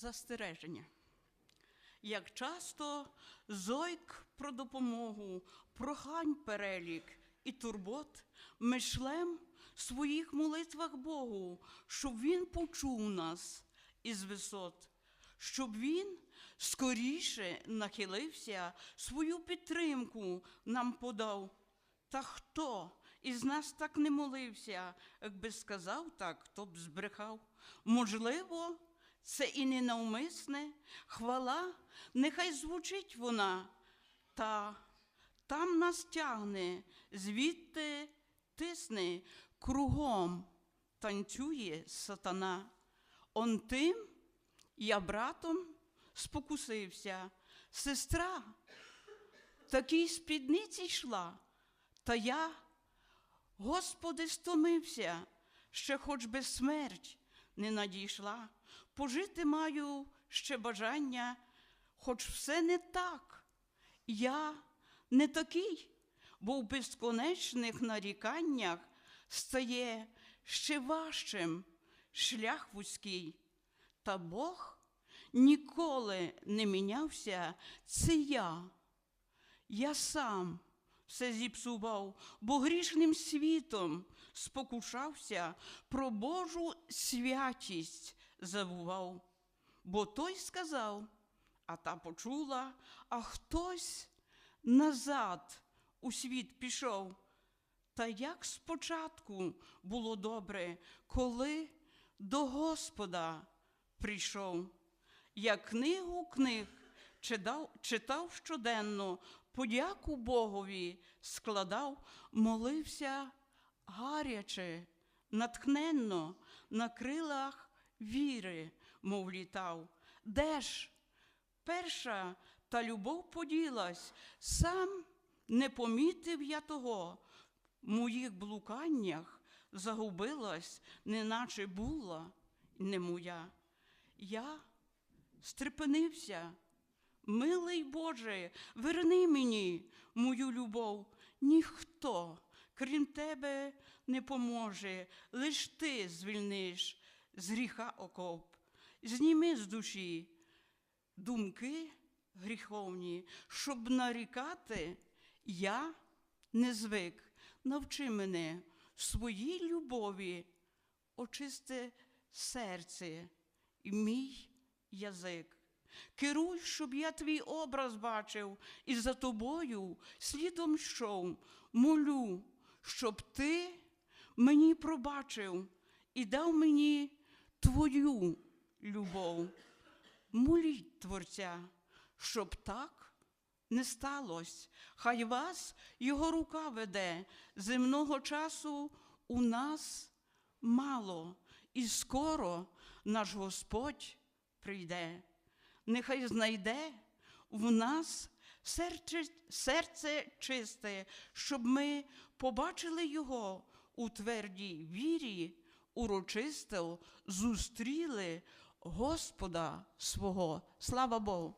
Застереження. Як часто зойк про допомогу, прохань перелік і турбот ми шлем в своїх молитвах Богу, щоб Він почув нас із висот, щоб Він скоріше нахилився, свою підтримку нам подав. Та хто із нас так не молився, якби сказав так, то б збрехав. Можливо, це і не навмисне хвала, нехай звучить вона, та там нас тягне, звідти тисне, кругом танцює сатана. Он тим я братом спокусився, сестра такій спідниці йшла, та я, Господи, стомився, ще хоч би смерть не надійшла. Пожити маю ще бажання, хоч все не так. Я не такий, бо в безконечних наріканнях стає ще важчим шлях вузький. Та Бог ніколи не мінявся, це я. Я сам все зіпсував, бо грішним світом спокушався, про Божу святість забував. Бо той сказав, а та почула, а хтось назад у світ пішов. Та як спочатку було добре, коли до Господа прийшов. Я книгу книг читав, читав щоденно, подяку Богові складав, молився гаряче, натхненно, на крилах віри, мов літав. Де ж перша та любов поділась, сам не помітив я того, в моїх блуканнях загубилась, неначе була не моя. Я стрепенився. Милий Боже, верни мені мою любов. Ніхто, крім тебе, не поможе, лиш ти звільниш з гріха окоп. Зніми з душі думки гріховні, щоб нарікати, я не звик. Навчи мене своїй любові, очисти серце і мій язик. Керуй, щоб я твій образ бачив, і за тобою слідом йшов, молю, щоб ти мені пробачив і дав мені твою любов. Моліть Творця, щоб так не сталося. Хай вас його рука веде, земного часу у нас мало, і скоро наш Господь прийде. Нехай знайде в нас серце, серце чисте, щоб ми побачили Його у твердій вірі, урочисто зустріли Господа свого. Слава Богу!